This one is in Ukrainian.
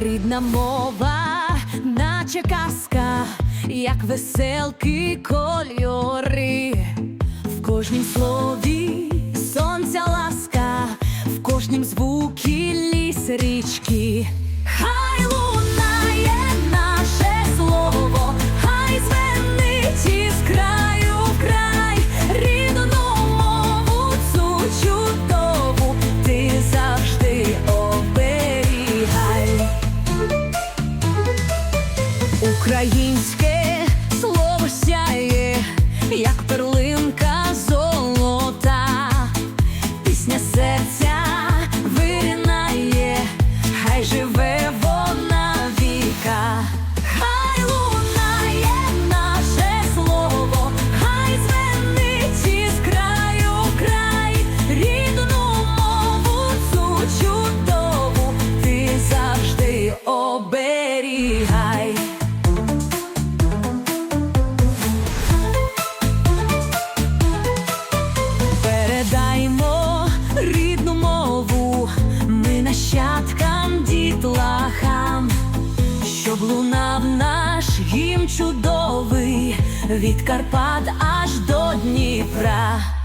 Рідна мова, наче казка, як веселки кольори, в кожнім слові сонця ласка, в кожнім звукі ліс річки. Українське слово сяє, як перлинка золота, пісня серця виринає, хай живе вона віка, хай лунає наше слово, хай звенить із краю край, рідну мову цю чудову, ти завжди оберігай. Чудовий від Карпат аж до Дніпра.